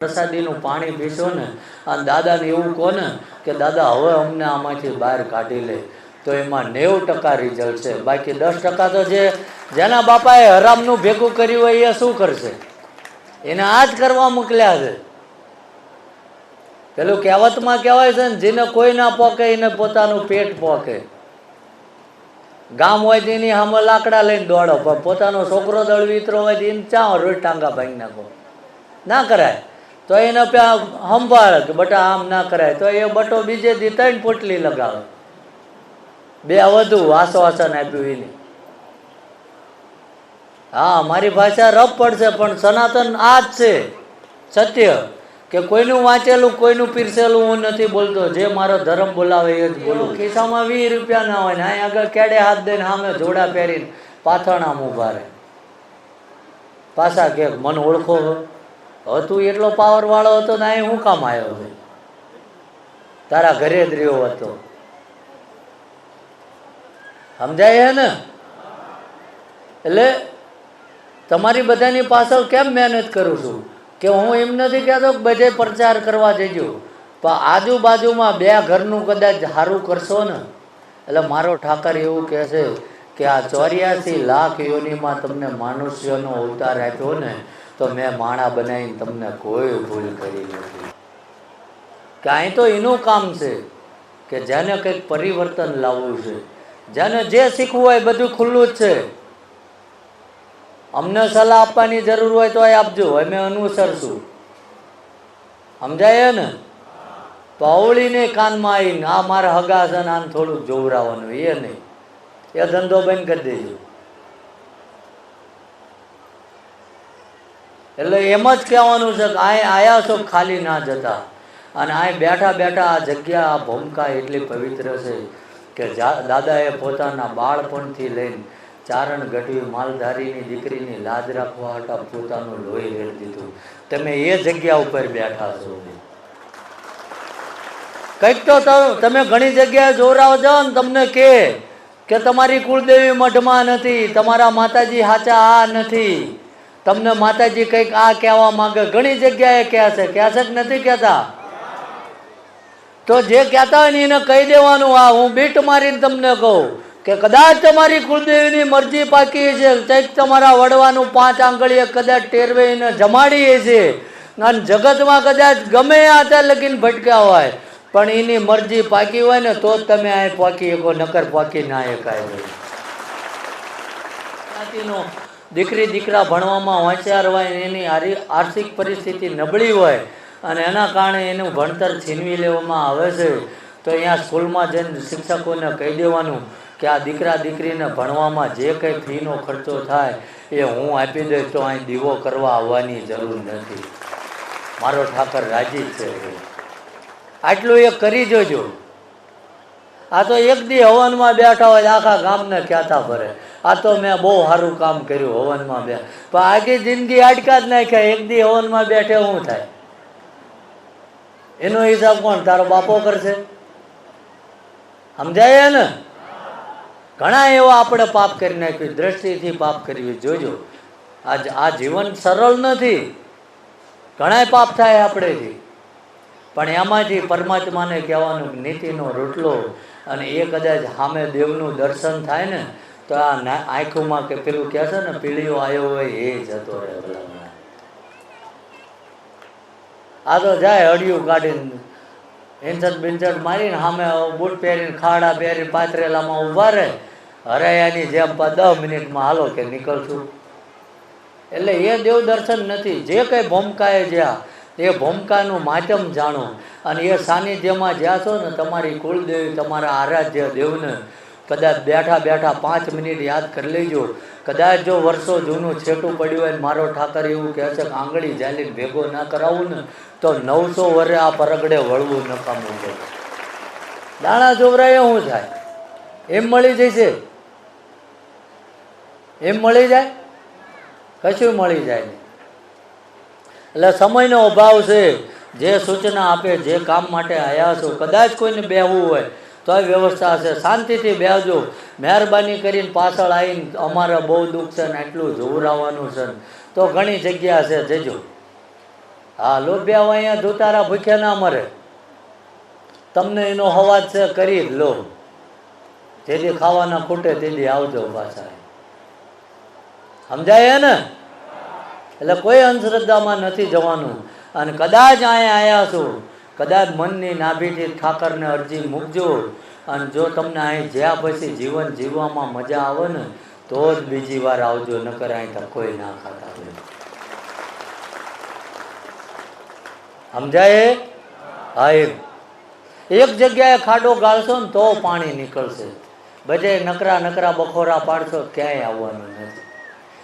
પ્રસાદીનું પાણી પીશો ને, અને દાદાને એવું કહો ને કે, દાદા, હવે અમને આમાંથી બહાર કાઢી લે. તો એમાં નેવું ટકા રિઝલ્ટ છે. બાકી દસ ટકા તો જે જેના બાપાએ હરામનું ભેગું કર્યું હોય એ શું કરશે? એને આ જ કરવા મોકલ્યા છે. પેલું કહેવતમાં કહેવાય છે ને, જેને કોઈ ના પોકે, એને પોતાનું પેટ પોકે. ગામ હોય તેની સામે લાકડા લઈને દોડો, પણ પોતાનો છોકરો દળ વિતરો હોય તો એને ચા રોજ ટાંગા ભાંગી નાખો. ના કરાય. તો એને પ્યા સંભાળ કે બટા આમ ના કરાય. તો એ બટો બીજે દી ત્રણ પોટલી લગાવે. બે વધુ આશ્વાસન આપ્યું એને. હા, મારી ભાષા રફ પડશે, પણ સનાતન આ જ છે. સત્ય કે કોઈનું વાંચેલું, કોઈનું પીરસેલું હું નથી બોલતો. જે મારો ધર્મ બોલાવે એ જ બોલું. ખિસ્સામાં વીસ રૂપિયા ના હોય ને અહીં આગળ કેડે હાથ દઈને સામે જોડા પહેરીને પાથરણામાં ઊભા રહે. પાછા કે, મન ઓળખો છો? હવે તું એટલો પાવર વાળો હતો ને અહીં હું કામ આવ્યો ભાઈ તારા ઘરે જ રહ્યો હતો. સમજાય ને? એટલે તમારી બધાની પાછળ કેમ મહેનત કરું છું? કે હું એમ નથી કહેતો કે બધે પ્રચાર કરવા જજો. પણ આજુબાજુમાં બે ઘરનું કદાચ સારું કરશો ને? એટલે મારો ઠાકર એવું કહેશે કે આ ચોર્યાસી લાખ યોનીમાં તમને મનુષ્યનો અવતાર આપ્યો ને તો મેં માણા બનાવીને તમને કોઈ ભૂલ કરી નથી. કે અહીં તો એનું કામ છે કે જેને કંઈક પરિવર્તન લાવવું છે. જેને જે શીખવું હોય બધું ખુલ્લું જ છે. અમને સલાહ આપવાની જરૂર હોય તો આપજો, અમે અનુસરશું સમજાય ને? તો અવળીને કાનમાં આવીને, આ મારા હગા છે થોડુંક જોવરાવાનું, એ નહીં. એ ધંધો બંધ કરી દેજો. એટલે એમ જ કહેવાનું છે કે આ આયા છો, ખાલી ના જતા. અને આ બેઠા બેઠા આ જગ્યા, આ ભૂમિકા એટલી પવિત્ર છે કે દાદાએ પોતાના બાળપણથી લઈને ચારણ ગઢવી માલધારીની દીકરીની લાજ રાખવા હતા, પોતાનું લોહી રેડ દીધું. તમે એ જગ્યા ઉપર બેઠા છો. કંઈક તો તમે ઘણી જગ્યાએ જોરાવ જાઓ ને તમને કે કે તમારી કુળદેવી મઢમાં નથી, તમારા માતાજી સાચા આ નથી. તમને માતાજી કંઈક આ કહેવા માંગે, ઘણી જગ્યાએ કહે છે. કહે છે કે નથી કહેતા? તો જે કહેતા હોય ને એને કહી દેવાનું આ. હું બીટ મારીને તમને કહું કે કદાચ તમારી કુળદેવીની મરજી પાકી છે, કંઈક તમારા વડવાનું પાંચ આંગળીએ કદાચ ટેરવે એને જમાડીએ છે. અને જગતમાં કદાચ ગમે આ ત્યાં લગીને ભટક્યા હોય, પણ એની મરજી પાકી હોય ને તો જ તમે આ પાકી શકો, નકર પાકી ના એકાય હોય. દીકરી દીકરા ભણવામાં હોશિયાર હોય એની આરી- આર્થિક પરિસ્થિતિ નબળી હોય અને એના કારણે એનું ભણતર છીનવી લેવામાં આવે છે, તો અહીંયા સ્કૂલમાં જઈને શિક્ષકોને કહી દેવાનું કે આ દીકરા દીકરીને ભણવામાં જે કંઈ ફીનો ખર્ચો થાય એ હું આપી દઈશ, તો અહીં દીવો કરવા આવવાની જરૂર નથી. મારો ઠાકર રાજી છે. આટલું એ કરી જોજો. આ તો એક દી હવનમાં બેઠા હોય, આખા ગામને કહેતા ફરે આ તો મેં બહુ સારું કામ કર્યું હવનમાં બે. પણ આખી જિંદગી આટકા જ નાખ્યા. એક દી હવનમાં બેઠે શું થાય? એનો હિસાબ કોણ? તારો બાપો કરશે? સમજાય ને? ઘણા એવા આપણે પાપ કરી નાખ્યું. દ્રષ્ટિથી પાપ કરવી. જોજો. આજ આ જીવન સરળ નથી. ઘણાય પાપ થાય આપણેથી પણ એમાંથી પરમાત્માને કહેવાનું નીતિનો રોટલો અને એ કદાચ સામે દેવનું દર્શન થાય ને તો આ આંખોમાં કે પેલું કહે છે ને, પીળીઓ આવ્યો હોય એ જતો રહે ભલામણા. આ તો જાય અડિયું કાઢીને હિંસત બિન્સર્ટ મારીને સામે બૂટ પહેરીને ખાડા પહેરી પાથરેલામાં ઊભા રહે. હરાયાની જેમ દસ મિનિટમાં હાલો કે નીકળશું. એટલે એ દેવ દર્શન નથી. જે કંઈ ભૂમકાએ જ્યાં એ ભૂમકાનું માધ્યમ જાણો. અને એ સાનિધ્યમાં જ્યાં છો ને, તમારી કુળદેવી તમારા આરાધ્ય દેવને કદાચ બેઠા બેઠા પાંચ મિનિટ યાદ કરી લેજો. કદાચ જો વર્ષો જૂનું છેટું પડ્યું હોય મારો ઠાકર એવું કહે છે કે આંગળી જાલીને ભેગો ના કરાવું ને, તો નવસો વર્ષે આ પરગડે વળવું નકામું છે દાણા જોવરાય શું થાય? એમ મળી જશે? એમ મળી જાય? કશું મળી જાય નહીં. એટલે સમયનો અભાવ છે. જે સૂચના આપે, જે કામ માટે આવ્યા છો, કદાચ કોઈને બેહવું હોય તો વ્યવસ્થા છે. શાંતિથી બેહજો. મહેરબાની કરીને પાછળ આવીને અમારે બહુ દુઃખ છે ને એટલું જોવરાવાનું છે તો ઘણી જગ્યા છે, જજો. હા લોભ્યા અહીંયા ધોતારા ભૂખ્યા ના મરે. તમને એનો હવાજ છે, કરી જ લો. જેથી ખાવાના ખૂટે તેથી આવજો પાછા. સમજાય ને? એટલે કોઈ અંધશ્રદ્ધામાં નથી જવાનું. અને કદાચ અહીંયા આવ્યા છો કદાચ મનની નાભીથી ઠાકરને અરજી મૂકજો. અને જો તમને અહીં જ્યાં પછી જીવન જીવવામાં મજા આવે ને તો જ બીજી વાર આવજો, નકર અહીં કોઈ ના ખાતા હોય. સમજાય? હા એક જગ્યાએ ખાડો ગાળશો ને તો પાણી નીકળશે. બધે નકરા નકરા બખોરા પાડશો, ક્યાંય આવવાનું નથી.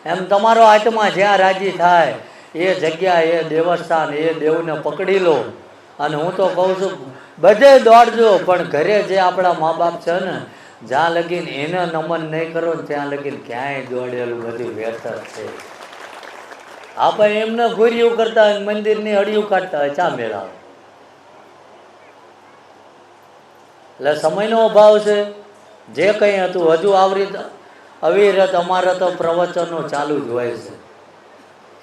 એમ તમારો આત્મા જ્યાં રાજી થાય, એ જગ્યા એ દેવસ્થાન, એ દેવને પકડી લો. અને હું તો કહું છું, બધે દોડજો, પણ ઘરે જે આપણા મા બાપ છે ને, જ્યાં લગીને એને નમન નહીં કરો ને ત્યાં લગીને ક્યાંય દોડેલું બધું વ્યર્થ છે. આપણે એમને ઘોરીયું કરતા હોય મંદિરની હળિયું કાઢતા હોય, ચા મેળાવે. એટલે સમયનો અભાવ છે. જે કંઈ હતું, હજુ આવરી અવિરત અમારે તો પ્રવચનો ચાલુ જ હોય છે.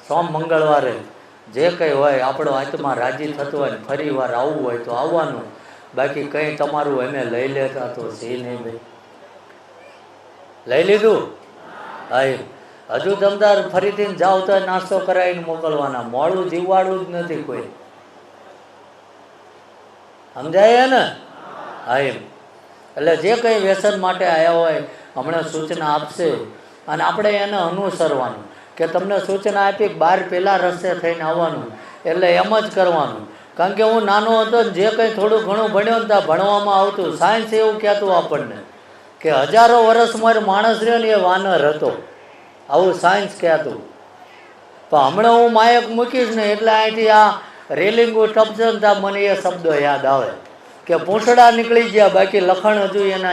સોમ મંગળવારે જે કંઈ હોય આપણો આત્મા રાજી થતો હોય ફરી વાર આવવું હોય તો આવવાનું. બાકી કંઈ તમારું અમે લઈ લેતા તો છે નહીં ભાઈ. લઈ લીધું? હા હજુ તમતાર ફરીથી જાઓ તો નાસ્તો કરાવીને મોકલવાના. મોડું જીવવાળું જ નથી કોઈ. સમજાય ને હા એમ એટલે જે કંઈ વ્યસન માટે આવ્યા હોય હમણાં સૂચના આપશે. અને આપણે એને અનુસરવાનું. કે તમને સૂચના આપી કે બહાર પેલા રસ્તે થઈને આવવાનું. એટલે એમ જ કરવાનું. કારણ કે હું નાનો હતો ને જે કંઈ થોડું ઘણું ભણ્યો ને ત્યાં ભણવામાં આવતું. સાયન્સ એવું કહેતું આપણને કે હજારો વર્ષ મારે માણસ રહ્યો ને એ વાનર હતો. આવું સાયન્સ કહેતું. પણ હમણાં હું માયક મૂકીશ ને એટલે અહીંથી આ રેલિંગ ટપશે ને મને એ શબ્દો યાદ આવે. કે પૂંછડા નીકળી ગયા, બાકી લખણ હજુ એના